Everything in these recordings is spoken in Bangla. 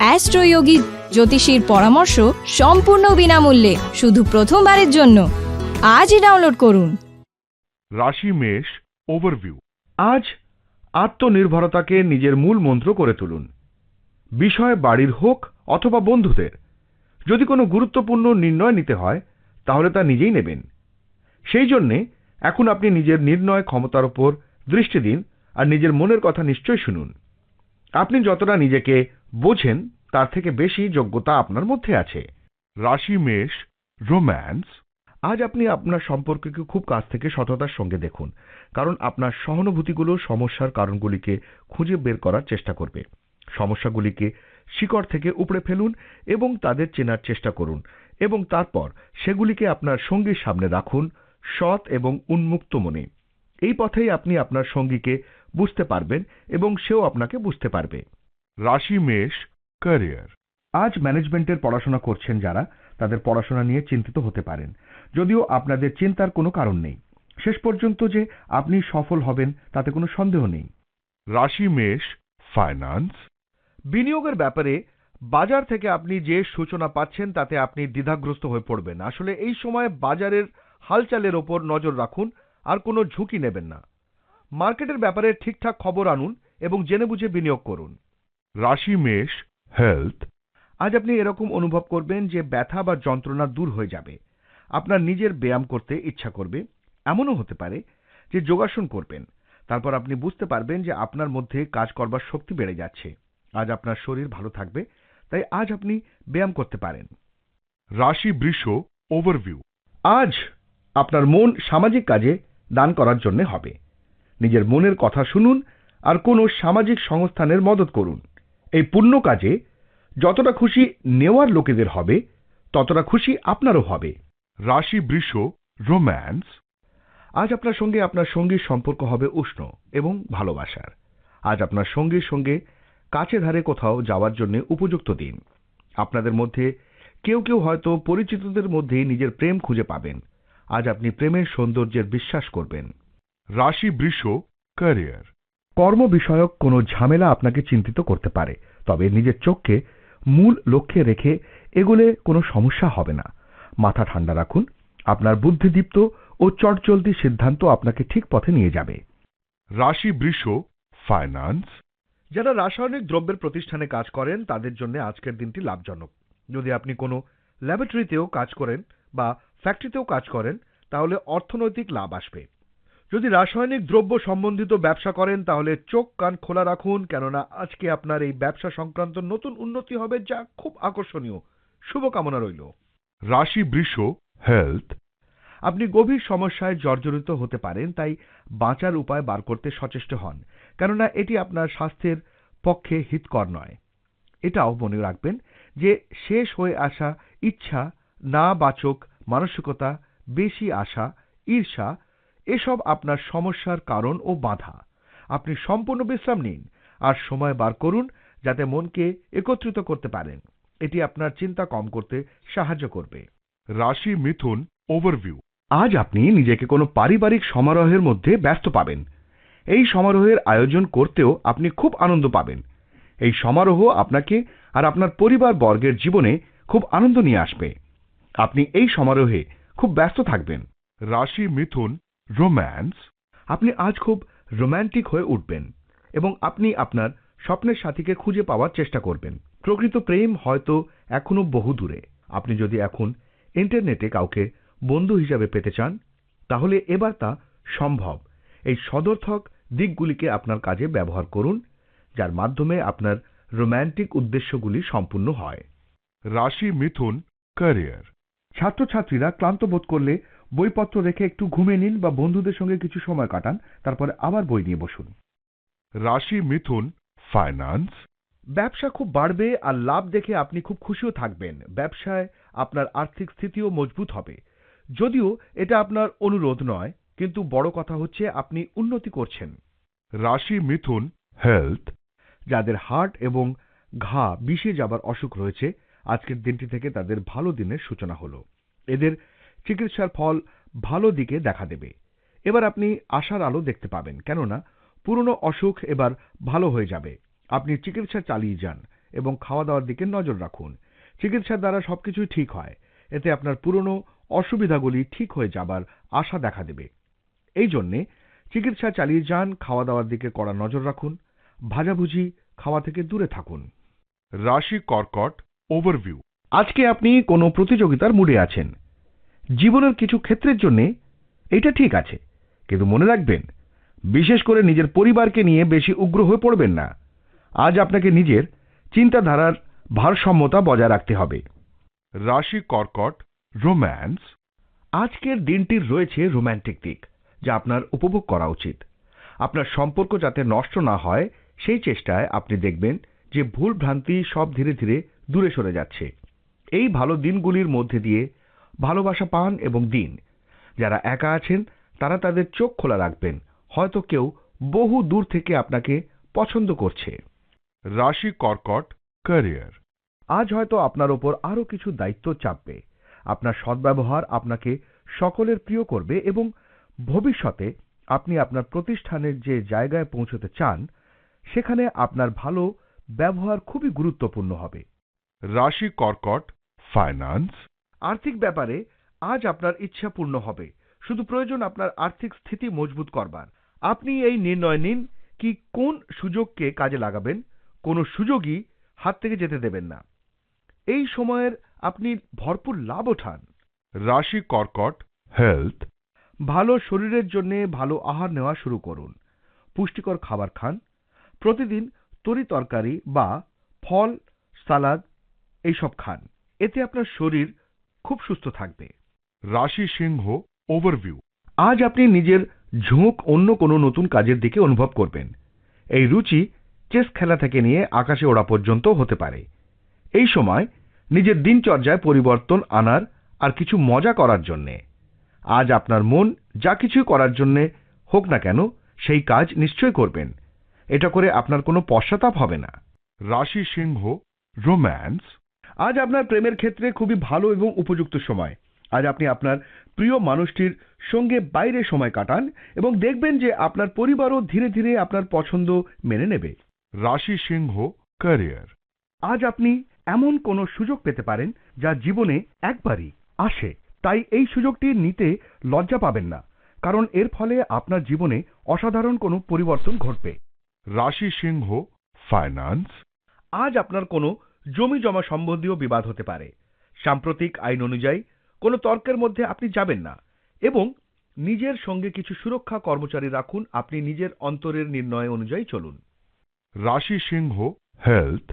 অ্যাস্ট্রোয়োগী জ্যোতিষীর পরামর্শ সম্পূর্ণ বিনামূল্যে, শুধু প্রথমবারের জন্য। আজই ডাউনলোড করুন। রাশি মেষ ওভারভিউ আজ আত্মনির্ভরতাকে নিজের মূল মন্ত্র করে তুলুন। বিষয় বাড়ির হোক অথবা বন্ধুদের। যদি কোনো গুরুত্বপূর্ণ নির্ণয় নিতে হয়, তাহলে তা নিজেই নেবেন। সেই জন্যে এখন আপনি নিজের নির্ণয় ক্ষমতার উপর দৃষ্টি দিন আর নিজের মনের কথা নিশ্চয় শুনুন। আপনি যতটা নিজেকে বোঝেন তার থেকে বেশি যোগ্যতা আপনার মধ্যে আছে। রাশি, মেষ, রোম্যান্স, আজ আপনি আপনার সম্পর্ককে খুব কাছ থেকে সততার সঙ্গে দেখুন, কারণ আপনার সহানুভূতিগুলো সমস্যার কারণগুলিকে খুঁজে বের করার চেষ্টা করবে। সমস্যাগুলিকে শিকড় থেকে উপড়ে ফেলুন এবং তাদের চেনার চেষ্টা করুন এবং তারপর সেগুলিকে আপনার সঙ্গীর সামনে রাখুন সৎ এবং উন্মুক্ত মনে। এই পথেই আপনি আপনার সঙ্গীকে বুঝতে পারবেন এবং সেও আপনাকে বুঝতে পারবে। রাশি মেষ ক্যারিয়ার আজ ম্যানেজমেন্টের পড়াশোনা করছেন যারা, তাদের পড়াশোনা নিয়ে চিন্তিত হতে পারেন। যদিও আপনাদের চিন্তার কোনো কারণ নেই। শেষ পর্যন্ত যে আপনি সফল হবেন, তাতে কোনো সন্দেহ নেই। রাশি মেষ ফাইন্যান্স বিনিয়োগের ব্যাপারে বাজার থেকে আপনি যে সূচনা পাচ্ছেন, তাতে আপনি দ্বিধাগ্রস্ত হয়ে পড়বেন। আসলে এই সময় বাজারের হালচালের ওপর নজর রাখুন, আর কোনো ঝুঁকি নেবেন না। মার্কেটের ব্যাপারে ঠিকঠাক খবর আনুন এবং জেনে বুঝে বিনিয়োগ করুন। রাশি, মেষ, হেলথ, আজ আপনি এরকম অনুভব করবেন যে ব্যথা বা যন্ত্রণা দূর হয়ে যাবে। আপনার নিজের ব্যায়াম করতে ইচ্ছা করবে। এমনও হতে পারে যে যোগাসন করবেন। তারপর আপনি বুঝতে পারবেন যে আপনার মধ্যে কাজ করবার শক্তি বেড়ে যাচ্ছে। আজ আপনার শরীর ভালো থাকবে, তাই আজ আপনি ব্যায়াম করতে পারেন। রাশি, বৃষ, ওভারভিউ। আজ আপনার মন সামাজিক কাজে দান করার জন্য হবে। নিজের মনের কথা শুনুন আর কোনো সামাজিক সংস্থানের মদত করুন। এই পুণ্য কাজে যতটা খুশি নেওয়ার লোকেদের হবে ততটা খুশি আপনারও হবে। রাশি বৃষ রোম্যান্স। আজ আপনার সঙ্গে আপনার সঙ্গীর সম্পর্ক হবে উষ্ণ এবং ভালোবাসার। আজ আপনার সঙ্গীর সঙ্গে কাছে ধারে কোথাও যাওয়ার জন্য উপযুক্ত দিন। আপনাদের মধ্যে কেউ কেউ হয়তো পরিচিতদের মধ্যেই নিজের প্রেম খুঁজে পাবেন। আজ আপনি প্রেমের সৌন্দর্যের বিশ্বাস করবেন। রাশি বৃষ ক্যারিয়ার। কর্ম বিষয়ক কোনো ঝামেলা আপনাকে চিন্তিত করতে পারে তবে নিজের চোখকে মূল লক্ষ্যে রেখে এগোলে কোনো সমস্যা হবে না। মাথা ঠান্ডা রাখুন আপনার বুদ্ধিদীপ্ত ও চটচলতি সিদ্ধান্ত আপনাকে ঠিক পথে নিয়ে যাবে। রাশি বৃষ ফাইন্যান্স। যারা রাসায়নিক দ্রব্যের প্রতিষ্ঠানে কাজ করেন তাদের জন্য আজকের দিনটি লাভজনক। যদি আপনি কোনো ল্যাবরেটরিতেও কাজ করেন বা ফ্যাক্টরিতেও কাজ করেন তাহলে অর্থনৈতিক লাভ আসবে। যদি রাসায়নিক দ্রব্য সম্বন্ধিত ব্যবসা করেন তাহলে চোখ কান খোলা রাখুন কেননা আজকে আপনার এই ব্যবসা সংক্রান্ত নতুন উন্নতি হবে যা খুব আকর্ষণীয়। শুভকামনা রইল। রাশি বৃষ হেলথ। আপনি গভীর সমস্যায় জর্জরিত হতে পারেন তাই বাঁচার উপায় বার করতে সচেষ্ট হন কেননা এটি আপনার স্বাস্থ্যের পক্ষে হিতকর নয়। এটাও মনে রাখবেন যে শেষ হয়ে আসা ইচ্ছা না বাচক মানসিকতা বেশি আশা ঈর্ষা এসব আপনার সমস্যার কারণ ও বাধা। আপনি সম্পূর্ণ বিশ্রাম নিন আর সময় বার করুন যাতে মনকে একত্রিত করতে পারেন। এটি আপনার চিন্তা কম করতে সাহায্য করবে। রাশি মিথুন ওভারভিউ। আজ আপনি নিজেকে কোনো পারিবারিক সমারোহের মধ্যে ব্যস্ত পাবেন। এই সমারোহের আয়োজন করতেও আপনি খুব আনন্দ পাবেন। এই সমারোহ আপনাকে আর আপনার পরিবার বর্গের জীবনে খুব আনন্দ নিয়ে আসবে। আপনি এই সমারোহে খুব ব্যস্ত থাকবেন। রাশি মিথুন রোম্যান্স আপনি আজ খুব রোম্যান্টিক হয়ে উঠবেন এবং আপনি আপনার স্বপ্নের সাথীকে খুঁজে পাওয়ার চেষ্টা করবেন। প্রকৃত প্রেম হয়তো এখনও বহু দূরে। আপনি যদি এখন ইন্টারনেটে কাউকে বন্ধু হিসাবে পেতে চান, তাহলে এবার তা সম্ভব। এই সদর্থক দিকগুলিকে আপনার কাজে ব্যবহার করুন, যার মাধ্যমে আপনার রোম্যান্টিক উদ্দেশ্যগুলি সম্পূর্ণ হয়। রাশি মিথুন ক্যারিয়ার ছাত্রছাত্রীরা ক্লান্ত বোধ করলে বইপত্র রেখে একটু ঘুমিয়ে নিন বা বন্ধুদের সঙ্গে কিছু সময় কাটান তারপরে আবার বই নিয়ে বসুন। রাশি মিথুন ফাইন্যান্স ব্যবসা খুব বাড়বে আর লাভ দেখে আপনি খুব খুশিও থাকবেন। ব্যবসায় আপনার আর্থিক স্থিতিও মজবুত হবে। যদিও এটা আপনার অনুরোধ নয় কিন্তু বড় কথা হচ্ছে আপনি উন্নতি করছেন। রাশি মিথুন হেলথ যাদের হার্ট এবং ঘা বিষে যাবার অসুখ রয়েছে আজকের দিনটি থেকে তাদের ভালো দিনের সূচনা হলো। এদের চিকিৎসার ফল ভালো দিকে দেখা দেবে। এবার আপনি আশার আলো দেখতে পাবেন, কেননা পুরনো অসুখ এবার ভালো হয়ে যাবে। আপনি চিকিৎসা চালিয়ে যান এবং খাওয়া দাওয়ার দিকে নজর রাখুন। চিকিৎসার দ্বারা সবকিছুই ঠিক হয়। এতে আপনার পুরনো অসুবিধাগুলি ঠিক হয়ে যাবার আশা দেখা দেবে। এই জন্যে চিকিৎসা চালিয়ে যান খাওয়া দাওয়ার দিকে কড়া নজর রাখুন, ভাজাভুজি খাওয়া থেকে দূরে থাকুন। রাশি কর্কট, ওভারভিউ। আজকে আপনি কোনো প্রতিযোগিতার মুডে আছেন। জীবনের কিছু ক্ষেত্রের জন্যে এটা ঠিক আছে কিন্তু মনে রাখবেন বিশেষ করে নিজের পরিবারকে নিয়ে বেশি উগ্র হয়ে পড়বেন না। আজ আপনাকে নিজের চিন্তাধারার ভারসাম্যতা বজায় রাখতে হবে। রাশি কর্কট রোম্যান্স। আজকের দিনটির রয়েছে রোম্যান্টিক দিক যা আপনার উপভোগ করা উচিত। আপনার সম্পর্ক যাতে নষ্ট না হয় সেই চেষ্টায় আপনি দেখবেন যে ভুল ভ্রান্তি সব ধীরে ধীরে দূরে সরে যাচ্ছে। এই ভালো দিনগুলির মধ্যে দিয়ে ভালোবাসা পান এবং দিন। যারা একা আছেন তারা তাদের চোখ খোলা রাখবেন। হয়তো কেউ বহু দূর থেকে আপনাকে পছন্দ করছে। রাশি কর্কট ক্যারিয়ার। আজ হয়তো আপনার ওপর আরও কিছু দায়িত্ব চাপবে। আপনার সদ্ব্যবহার আপনাকে সকলের প্রিয় করবে এবং ভবিষ্যতে আপনি আপনার প্রতিষ্ঠানের যে জায়গায় পৌঁছতে চান সেখানে আপনার ভালো ব্যবহার খুবই গুরুত্বপূর্ণ হবে। রাশি কর্কট ফাইন্যান্স। আর্থিক ব্যাপারে আজ আপনার ইচ্ছা পূর্ণ হবে। শুধু প্রয়োজন আপনার আর্থিক স্থিতি মজবুত করবার। আপনি এই নির্ণয় নিন কি কোন সুযোগকে কাজে লাগাবেন কোনো সুযোগই হাত থেকে যেতে দেবেন না। এই সময়ের আপনি ভরপুর লাভ ওঠান। রাশি কর্কট হেলথ ভালো শরীরের জন্য ভালো আহার নেওয়া শুরু করুন। পুষ্টিকর খাবার খান। প্রতিদিন তরি তরকারি বা ফল সালাদ এইসব খান। এতে আপনার শরীর খুব সুস্থ থাকবে। রাশি সিংহ ওভারভিউ আজ আপনি নিজের ঝোঁক অন্য কোনো নতুন কাজের দিকে অনুভব করবেন। এই রুচি চেস খেলা থেকে নিয়ে আকাশে ওড়া পর্যন্ত হতে পারে। এই সময় নিজের দিনচর্যায় পরিবর্তন আনার আর কিছু মজা করার জন্যে। আজ আপনার মন যা কিছুই করার জন্যে হোক না কেন, সেই কাজ নিশ্চয় করবেন। এটা করে আপনার কোনো পশ্চাতাপ হবে না। রাশি সিংহ রোম্যান্স আজ আপনার প্রেমের ক্ষেত্রে খুবই ভালো এবং উপযুক্ত সময়। আজ আপনি আপনার প্রিয় মানুষটির সঙ্গে বাইরে সময় কাটান এবং দেখবেন যে আপনার পরিবারও ধীরে ধীরে আপনার পছন্দ মেনে নেবে। রাশি সিংহ ক্যারিয়ার আজ আপনি এমন কোনো সুযোগ পেতে পারেন যা জীবনে একবারই আসে। তাই এই সুযোগটি নিতে লজ্জা পাবেন না কারণ এর ফলে আপনার জীবনে অসাধারণ কোনো পরিবর্তন ঘটবে। রাশি সিংহ ফাইন্যান্স আজ আপনার কোনো জমি জমা সম্বন্ধীয় বিবাদ হতে পারে। সাম্প্রতিক আইন অনুযায়ী কোনো তর্কের মধ্যে আপনি যাবেন না এবং নিজের সঙ্গে কিছু সুরক্ষা কর্মচারী রাখুন আপনি নিজের অন্তরের নির্ণয় অনুযায়ী চলুন। রাশি সিংহ হেলথ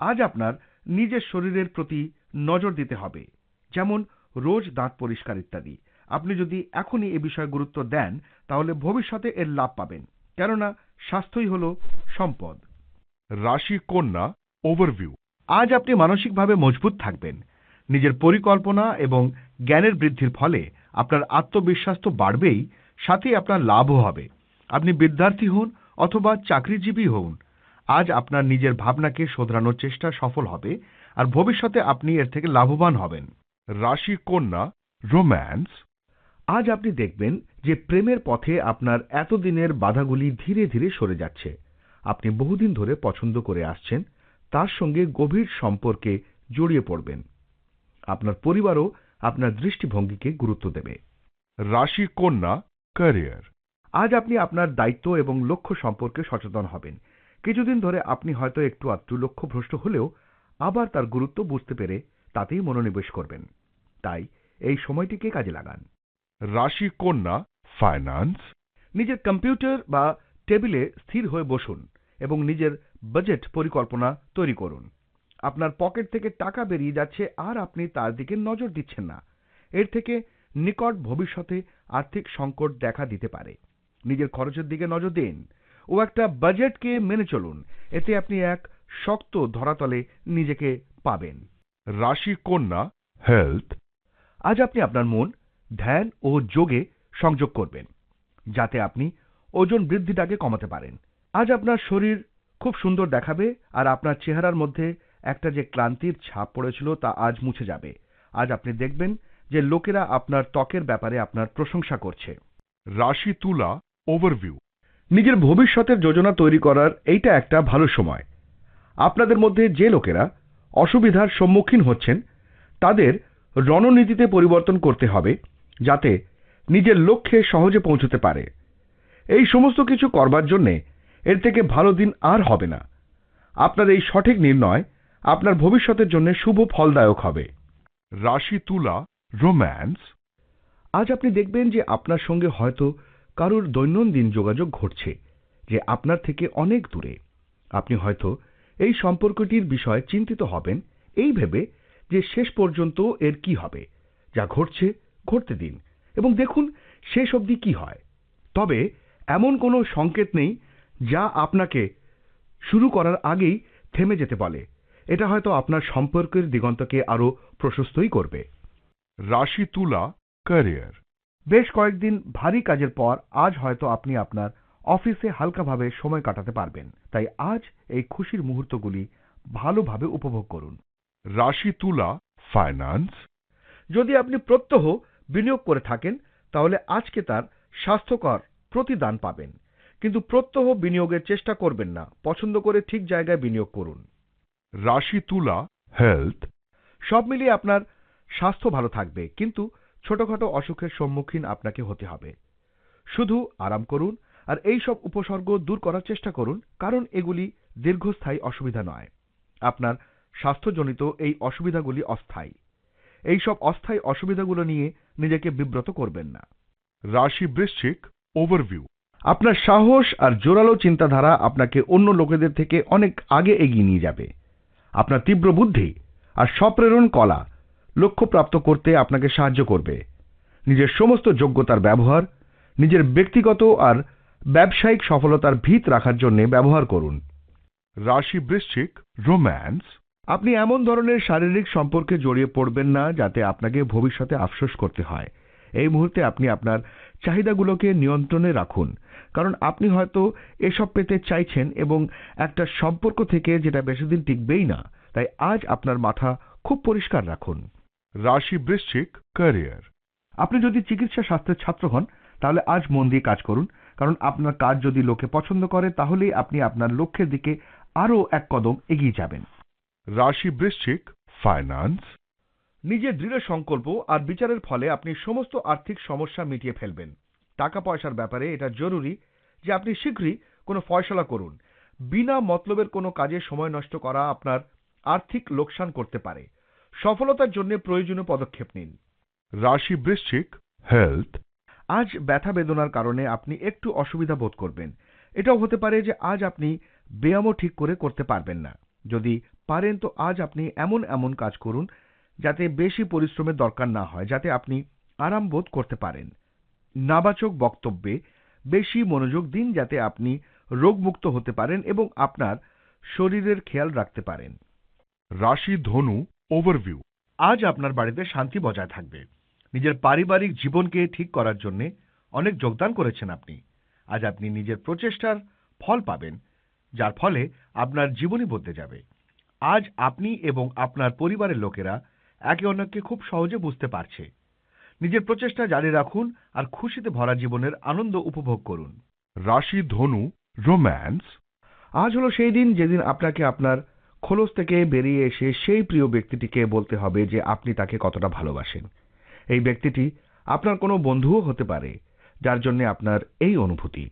আজ আপনার নিজের শরীরের প্রতি নজর দিতে হবে যেমন রোজ দাঁত পরিষ্কার ইত্যাদি। আপনি যদি এখনই এ বিষয়ে গুরুত্ব দেন তাহলে ভবিষ্যতে এর লাভ পাবেন কেননা স্বাস্থ্যই হল সম্পদ। রাশি কন্যা ওভারভিউ আজ আপনি মানসিকভাবে মজবুত থাকবেন। নিজের পরিকল্পনা এবং জ্ঞানের বৃদ্ধির ফলে আপনার আত্মবিশ্বাস তো বাড়বেই সাথে আপনার লাভও হবে। আপনি বিদ্যার্থী হন অথবা চাকরিজীবী হন। আজ আপনার নিজের ভাবনাকে শোধরানোর চেষ্টা সফল হবে আর ভবিষ্যতে আপনি এর থেকে লাভবান হবেন। রাশি কন্যা, রোম্যান্স। আজ আপনি দেখবেন যে প্রেমের পথে আপনার এতদিনের বাধাগুলি ধীরে ধীরে সরে যাচ্ছে। আপনি বহুদিন ধরে পছন্দ করে আসছেন তার সঙ্গে গভীর সম্পর্কে জড়িয়ে পড়বেন। আপনার পরিবারও আপনার দৃষ্টিভঙ্গিকে গুরুত্ব দেবে। রাশি কন্যা ক্যারিয়ার আজ আপনি আপনার দায়িত্ব এবং লক্ষ্য সম্পর্কে সচেতন হবেন। কিছুদিন ধরে আপনি হয়তো একটু আধটু লক্ষ্যভ্রষ্ট হলেও আবার তার গুরুত্ব বুঝতে পেরে তাতেই মনোনিবেশ করবেন। তাই এই সময়টিকে কাজে লাগান। রাশি কন্যা ফাইন্যান্স নিজের কম্পিউটার বা টেবিলে স্থির হয়ে বসুন এবং নিজের বাজেট পরিকল্পনা তৈরি করুন। আপনার পকেট থেকে টাকা বেরিয়ে যাচ্ছে আর আপনি তার দিকে নজর দিচ্ছেন না। এর থেকে নিকট ভবিষ্যতে আর্থিক সংকট দেখা দিতে পারে। নিজের খরচের দিকে নজর দিন ও একটা বাজেটকে মেনে চলুন। এতে আপনি এক শক্ত ধরাতলে নিজেকে পাবেন। রাশি কন্যা হেলথ, আজ আপনি আপনার মন, ধ্যান ও যোগে সংযোগ করবেন, যাতে আপনি ওজন বৃদ্ধিটাকে কমাতে পারেন। আজ আপনার শরীর খুব সুন্দর দেখাবে আর আপনার চেহারার মধ্যে একটা যে ক্লান্তির ছাপ পড়েছিল তা আজ মুছে যাবে। আজ আপনি দেখবেন যে লোকেরা আপনার ত্বকের ব্যাপারে আপনার প্রশংসা করছে। রাশি তুলা ওভারভিউ নিজের ভবিষ্যতের যোজনা তৈরি করার এইটা একটা ভালো সময়। আপনাদের মধ্যে যে লোকেরা অসুবিধার সম্মুখীন হচ্ছেন তাদের রণনীতিতে পরিবর্তন করতে হবে যাতে নিজের লক্ষ্যে সহজে পৌঁছতে পারে। এই সমস্ত কিছু করবার জন্যে এর থেকে ভালো দিন আর হবে না। আপনার এই সঠিক নির্ণয় আপনার ভবিষ্যতের জন্য শুভ ফলদায়ক হবে। রাশি তুলা রোম্যান্স আজ আপনি দেখবেন যে আপনার সঙ্গে হয়তো কারুর দৈনন্দিন যোগাযোগ ঘটছে যে আপনার থেকে অনেক দূরে। আপনি হয়তো এই সম্পর্কটির বিষয়ে চিন্তিত হবেন এই ভেবে যে শেষ পর্যন্ত এর কি হবে যা ঘটছে ঘটতে দিন। এবং দেখুন শেষ অবধি কি হয়। তবে এমন কোনো সংকেত নেই যা আপনাকে শুরু করার আগেই থেমে যেতে বলে। এটা হয়তো আপনার সম্পর্কের দিগন্তকে আরও প্রশস্তই করবে। রাশি তুলা ক্যারিয়ার বেশ কয়েকদিন ভারী কাজের পর আজ হয়তো আপনি আপনার অফিসে হালকাভাবে সময় কাটাতে পারবেন। তাই আজ এই খুশির মুহূর্তগুলি ভালোভাবে উপভোগ করুন। রাশি তুলা ফাইন্যান্স যদি আপনি প্রত্যহ বিনিয়োগ করে থাকেন তাহলে আজকে তার স্বাস্থ্যকর প্রতিদান পাবেন। কিন্তু প্রত্যহ বিনিয়োগের চেষ্টা করবেন না। পছন্দ করে ঠিক জায়গায় বিনিয়োগ করুন। রাশি তুলা হেলথ সব মিলিয়ে আপনার স্বাস্থ্য ভালো থাকবে কিন্তু ছোটখাটো অসুখের সম্মুখীন আপনাকে হতে হবে। শুধু আরাম করুন আর এই সব উপসর্গ দূর করার চেষ্টা করুন কারণ এগুলি দীর্ঘস্থায়ী অসুবিধা নয়। আপনার স্বাস্থ্যজনিত এই অসুবিধাগুলি অস্থায়ী। এই সব অস্থায়ী অসুবিধাগুলো নিয়ে নিজেকে বিব্রত করবেন না। রাশি বৃশ্চিক ওভারভিউ আপনার সাহস আর জোরালো চিন্তাধারা আপনাকে অন্য লোকেদের থেকে অনেক আগে এগিয়ে নিয়ে যাবে। আপনার তীব্র বুদ্ধি আর স্বপ্রেরণ কলা লক্ষ্যপ্রাপ্ত করতে আপনাকে সাহায্য করবে। নিজের সমস্ত যোগ্যতার ব্যবহার, নিজের ব্যক্তিগত আর ব্যবসায়িক সফলতার ভিত রাখার জন্য ব্যবহার করুন। রাশি বৃশ্চিক, রোম্যান্স। আপনি এমন ধরনের শারীরিক সম্পর্কে জড়িয়ে পড়বেন না যাতে আপনাকে ভবিষ্যতে আফসোস করতে হয়। এই মুহূর্তে আপনি আপনার চাহিদাগুলোকে নিয়ন্ত্রণে রাখুন। কারণ আপনি হয়তো এসব পেতে চাইছেন এবং একটা সম্পর্ক থেকে যেটা বেশিদিন টিকবেই না। তাই আজ আপনার মাথা খুব পরিষ্কার রাখুন। রাশি বৃশ্চিক ক্যারিয়ার। আপনি যদি চিকিৎসা শাস্ত্রের ছাত্র হন, তাহলে আজ মন দিয়ে কাজ করুন। কারণ আপনার কাজ যদি লোকে পছন্দ করে, তাহলেই আপনি আপনার লক্ষ্যের দিকে আরও এক কদম এগিয়ে যাবেন। রাশি বৃশ্চিক ফাইন্যান্স। নিজের দৃঢ় সংকল্প আর বিচারের ফলে আপনি সমস্ত আর্থিক সমস্যা মিটিয়ে ফেলবেন। টাকা পয়সার ব্যাপারে এটা জরুরি যে আপনি শীঘ্রই কোনো ফয়সলা করুন। বিনা মতলবের কোনো কাজে সময় নষ্ট করা আপনার আর্থিক লোকসান করতে পারে। সফলতার জন্য প্রয়োজনীয় পদক্ষেপ নিন। রাশি বৃশ্চিক হেলথ। আজ ব্যথা বেদনার কারণে আপনি একটু অসুবিধা বোধ করবেন। এটাও হতে পারে যে আজ আপনি ব্যায়ামও ঠিক করে করতে পারবেন না। যদি পারেন তো আজ আপনি এমন এমন কাজ করুন যাতে বেশি পরিশ্রমের দরকার না হয় যাতে আপনি আরাম বোধ করতে পারেন। নাবাচক বক্তব্যে বেশি মনোযোগ দিন যাতে আপনি রোগমুক্ত হতে পারেন এবং আপনার শরীরের খেয়াল রাখতে পারেন। রাশি ধনু ওভারভিউ আজ আপনার বাড়িতে শান্তি বজায় থাকবে। নিজের পারিবারিক জীবনকে ঠিক করার জন্য অনেক যোগদান করেছেন আপনি। আজ আপনি নিজের প্রচেষ্টার ফল পাবেন যার ফলে আপনার জীবনই বদলে যাবে। আজ আপনি এবং আপনার পরিবারের লোকেরা একে অন্যকে খুব সহজে বুঝতে পারছে। নিজের প্রচেষ্টা জারি রাখুন আর খুশিতে ভরা জীবনের আনন্দ উপভোগ করুন। রাশি, ধনু, রোম্যান্স, আজ হলো সেই দিন যেদিন আপনাকে আপনার খোলস থেকে বেরিয়ে এসে সেই প্রিয় ব্যক্তিটিকে বলতে হবে যে আপনি তাকে কতটা ভালোবাসেন। এই ব্যক্তিটি আপনার কোনো বন্ধুও হতে পারে, যার জন্য আপনার এই অনুভূতি।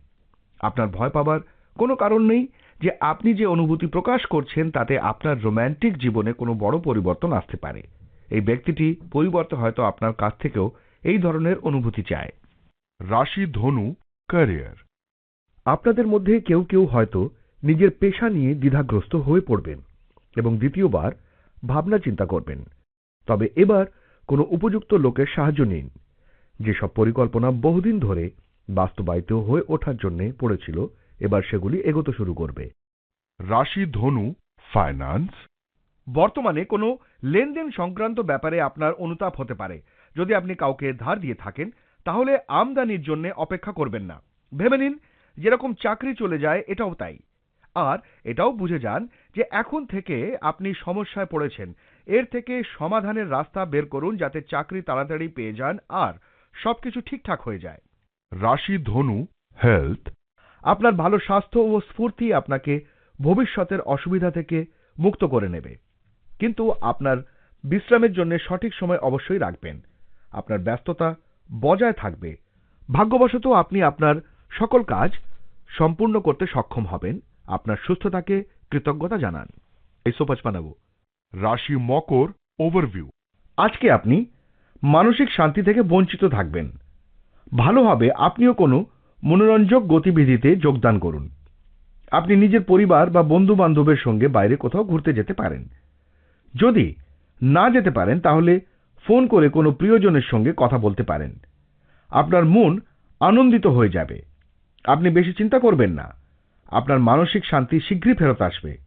আপনার ভয় পাবার কোনো কারণ নেই যে আপনি যে অনুভূতি প্রকাশ করছেন তাতে আপনার রোম্যান্টিক জীবনে কোনো বড় পরিবর্তন আসতে পারে। এই ব্যক্তিটি পরিবর্তে হয়তো আপনার কাছ থেকেও এই ধরনের অনুভূতি চায়। রাশি ধনু ক্যারিয়ার আপনাদের মধ্যে কেউ কেউ হয়তো নিজের পেশা নিয়ে দ্বিধাগ্রস্ত হয়ে পড়বেন এবং দ্বিতীয়বার ভাবনা চিন্তা করবেন। তবে এবার কোনো উপযুক্ত লোকের সাহায্য নিন। যেসব পরিকল্পনা বহুদিন ধরে বাস্তবায়িত হয়ে ওঠার জন্য পড়েছিল এবার সেগুলি এগোতে শুরু করবে। রাশি ধনু ফাইন্যান্স বর্তমানে কোনো লেনদেন সংক্রান্ত ব্যাপারে আপনার অনুতাপ হতে পারে। যদি আপনি কাউকে ধার দিয়ে থাকেন তাহলে আমদানির জন্য অপেক্ষা করবেন না। ভেবে নিন যেরকম চাকরি চলে যায় এটাও তাই। আর এটাও বুঝে যান যে এখন থেকে আপনি সমস্যায় পড়েছেন। এর থেকে সমাধানের রাস্তা বের করুন যাতে চাকরি তাড়াতাড়ি পেয়ে যান আর সবকিছু ঠিকঠাক হয়ে যায়। রাশি ধনু হেলথ আপনার ভালো স্বাস্থ্য ও স্ফূর্তি আপনাকে ভবিষ্যতের অসুবিধা থেকে মুক্ত করে নেবে। কিন্তু আপনার বিশ্রামের জন্য সঠিক সময় অবশ্যই রাখবেন। আপনার ব্যস্ততা বজায় থাকবে। ভাগ্যবশত আপনি আপনার সকল কাজ সম্পূর্ণ করতে সক্ষম হবেন। আপনার সুস্থতাকে কৃতজ্ঞতা জানান। এই সোপাচ বানাবো। রাশি মকর ওভারভিউ। আজকে আপনি মানসিক শান্তি থেকে বঞ্চিত থাকবেন। ভালো হবে আপনিও কোনো মনোরঞ্জক গতিবিধিতে যোগদান করুন। আপনি নিজের পরিবার বা বন্ধু বান্ধবের সঙ্গে বাইরে কোথাও ঘুরতে যেতে পারেন। যদি না যেতে পারেন, তাহলে ফোন করে কোনো প্রিয়জনের সঙ্গে কথা বলতে পারেন। আপনার মন আনন্দিত হয়ে যাবে। আপনি বেশি চিন্তা করবেন না। আপনার মানসিক শান্তি শীঘ্রই ফেরত আসবে।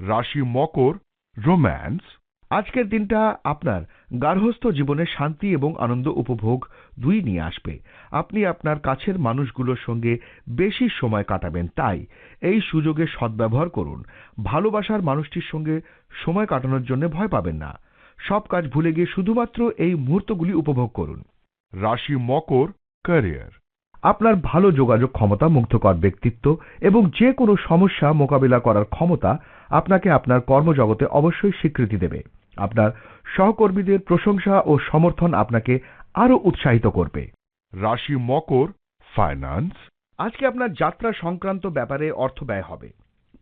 রাশি মকর, রোম্যান্স। আজকের দিনটা আপনার গার্হস্থ্য জীবনে শান্তি এবং আনন্দ উপভোগ দুই নিয়ে আসবে। আপনি আপনার কাছের মানুষগুলোর সঙ্গে বেশি সময় কাটাবেন, তাই এই সুযোগে সদ্ব্যবহার করুন। ভালোবাসার মানুষটির সঙ্গে সময় কাটানোর জন্য ভয় পাবেন না। সব কাজ ভুলে গিয়ে শুধুমাত্র এই মুহূর্তগুলি উপভোগ করুন। রাশি মকর ক্যারিয়ার আপনার ভালো যোগাযোগ ক্ষমতা মুগ্ধকর ব্যক্তিত্ব এবং যে কোনো সমস্যা মোকাবিলা করার ক্ষমতা আপনাকে আপনার কর্মজগতে অবশ্যই স্বীকৃতি দেবে। আপনার সহকর্মীদের প্রশংসা ও সমর্থন আপনাকে আরও উৎসাহিত করবে। রাশি মকর ফাইন্যান্স আজকে আপনার যাত্রা সংক্রান্ত ব্যাপারে অর্থ ব্যয় হবে।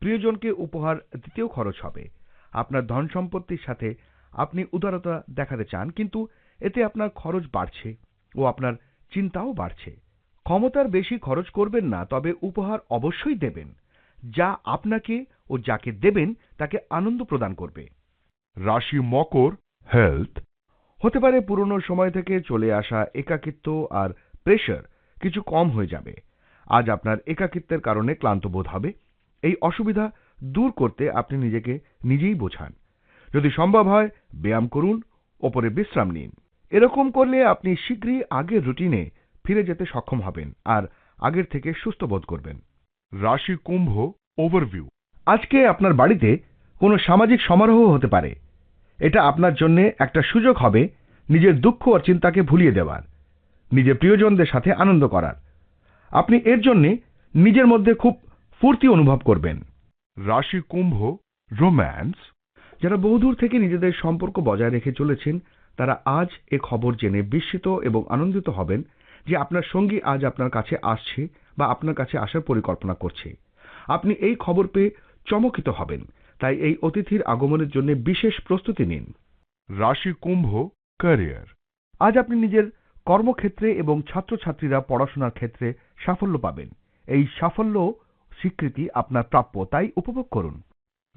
প্রিয়জনকে উপহার দিতেও খরচ হবে। আপনার ধন সম্পত্তির সাথে আপনি উদারতা দেখাতে চান কিন্তু এতে আপনার খরচ বাড়ছে ও আপনার চিন্তাও বাড়ছে। ক্ষমতার বেশি খরচ করবেন না তবে উপহার অবশ্যই দেবেন। যা আপনাকে ও যাকে দেবেন তাকে আনন্দ প্রদান করবে। রাশি মকর হেলথ হতে পারে পুরনো সময় থেকে চলে আসা একাকিত্ব আর প্রেশার কিছু কম হয়ে যাবে। আজ আপনার একাকিত্বের কারণে ক্লান্ত বোধ হবে। এই অসুবিধা দূর করতে আপনি নিজেকে নিজেই বোঝান। যদি সম্ভব হয় ব্যায়াম করুন ওপরে বিশ্রাম নিন। এরকম করলে আপনি শীঘ্রই আগের রুটিনে ফিরে যেতে সক্ষম হবেন আর আগের থেকে সুস্থ বোধ করবেন। রাশি কুম্ভ ওভারভিউ আজকে আপনার বাড়িতে কোনো সামাজিক সমারোহ হতে পারে। এটা আপনার জন্য একটা সুযোগ হবে নিজের দুঃখ আর চিন্তাকে ভুলিয়ে দেওয়ার, নিজের প্রিয়জনদের সাথে আনন্দ করার। আপনি এর জন্যে নিজের মধ্যে খুব ফুর্তি অনুভব করবেন। রাশি কুম্ভ রোম্যান্স যারা বহুদূর থেকে নিজেদের সম্পর্ক বজায় রেখে চলেছেন, তারা আজ এ খবর জেনে বিস্মিত এবং আনন্দিত হবেন যে আপনার সঙ্গী আজ আপনার কাছে আসছে বা আপনার কাছে আসার পরিকল্পনা করছে। আপনি এই খবর পেয়ে চমকিত হবেন। তাই এই অতিথির আগমনের জন্য বিশেষ প্রস্তুতি নিন। রাশি কুম্ভ ক্যারিয়ার। আজ আপনি নিজের কর্মক্ষেত্রে এবং ছাত্রছাত্রীরা পড়াশোনার ক্ষেত্রে সাফল্য পাবেন। এই সাফল্য স্বীকৃতি আপনার প্রাপ্য তাই উপভোগ করুন।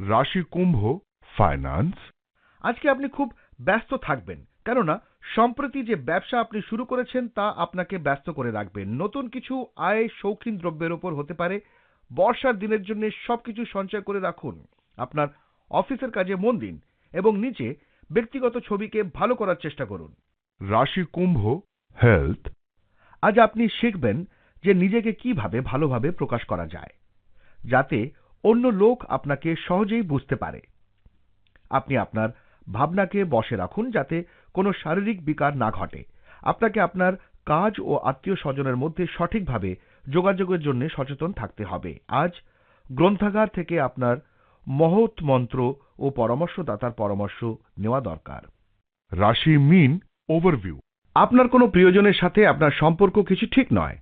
রাশি কুম্ভ ফাইন্যান্স আজকে আপনি খুব ব্যস্ত থাকবেন। কেননা সম্প্রতি যে ব্যবসা আপনি শুরু করেছেন তা আপনাকে ব্যস্ত করে রাখবে। নতুন কিছু আয় শৌখিন দ্রব্যের ওপর হতে পারে। বর্ষার দিনের জন্য সবকিছু সঞ্চয় করে রাখুন। আপনার অফিসের কাজে মন দিন এবং নিচে ব্যক্তিগত ছবিকে ভালো করার চেষ্টা করুন। রাশি কুম্ভ হেলথ আজ আপনি শিখবেন যে নিজেকে কীভাবে ভালোভাবে প্রকাশ করা যায় যাতে অন্য লোক আপনাকে সহজেই বুঝতে পারে। আপনি আপনার ভাবনাকে বশে রাখুন যাতে কোনো শারীরিক বিকার না ঘটে। আপনাকে আপনার কাজ ও আত্মীয় স্বজনের মধ্যে সঠিকভাবে যোগাযোগের জন্য সচেতন থাকতে হবে। আজ গ্রন্থাগার থেকে আপনার মহৎ মন্ত্র ও পরামর্শদাতার পরামর্শ নেওয়া দরকার। রাশি মিন ওভারভিউ আপনার কোনো প্রিয়জনের সাথে আপনার সম্পর্ক কিছু ঠিক নয়।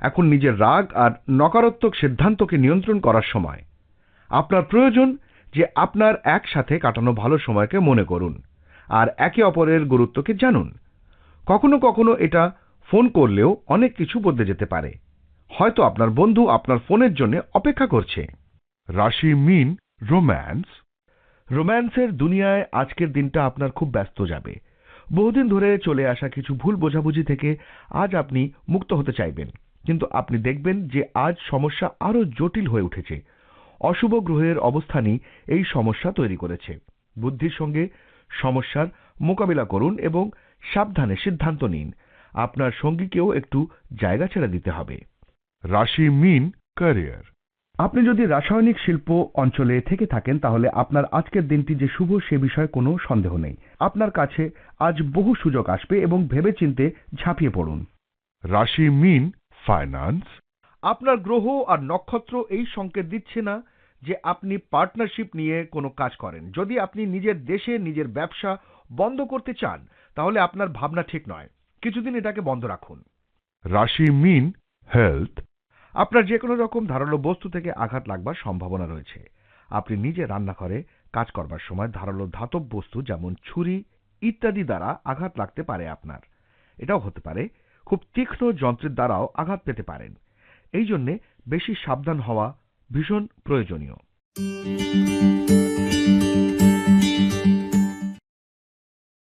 এখন নিজের রাগ আর নকারাত্মক সিদ্ধান্তকে নিয়ন্ত্রণ করার সময়। আপনার প্রয়োজন যে আপনার একসাথে কাটানো ভালো সময়কে মনে করুন। আর একে অপরের গুরুত্বকে জানুন। কখনো কখনো এটা ফোন করলেও অনেক কিছু বদলে যেতে পারে। হয়তো আপনার বন্ধু আপনার ফোনের জন্য অপেক্ষা করছে। রাশি মিন, রোম্যান্স। রোম্যান্সের দুনিয়ায় আজকের দিনটা আপনার খুব ব্যস্ত যাবে। বহুদিন ধরে চলে আসা কিছু ভুল বোঝাবুঝি থেকে আজ আপনি মুক্ত হতে চাইবেন। কিন্তু আপনি দেখবেন যে আজ সমস্যা আরও জটিল হয়ে উঠেছে। অশুভ গ্রহের অবস্থানই এই সমস্যা তৈরি করেছে। বুদ্ধির সঙ্গে সমস্যার মোকাবিলা করুন এবং সাবধানে সিদ্ধান্ত নিন। আপনার সঙ্গীকেও একটু জায়গা ছেড়ে দিতে হবে। রাশি মিন ক্যারিয়ার। আপনি যদি রাসায়নিক শিল্প অঞ্চলে থেকে থাকেন তাহলে আপনার আজকের দিনটি যে শুভ সে বিষয়ে কোনো সন্দেহ নেই। আপনার কাছে আজ বহু সুযোগ আসবে এবং ভেবেচিন্তে ঝাঁপিয়ে পড়ুন। রাশি মিন ফাইন্যান্স। আপনার গ্রহ আর নক্ষত্র এই সংকেত দিচ্ছে না। যে আপনি পার্টনারশিপ নিয়ে কোনো কাজ করেন। যদি আপনি নিজের দেশে নিজের ব্যবসা বন্ধ করতে চান তাহলে আপনার ভাবনা ঠিক নয়। কিছুদিন এটাকে বন্ধ রাখুন। রাশি মিন হেলথ আপনার যে কোনো রকম ধারালো বস্তু থেকে আঘাত লাগবার সম্ভাবনা রয়েছে। আপনি নিজে রান্নাঘরে কাজ করবার সময় ধারালো ধাতব বস্তু যেমন ছুরি ইত্যাদি দ্বারা আঘাত লাগতে পারে আপনার। এটাও হতে পারে খুব তীক্ষ্ণ যন্ত্রের দ্বারাও আঘাত পেতে পারেন। এই জন্যে বেশি সাবধান হওয়া ভীষণ প্রয়োজনীয়।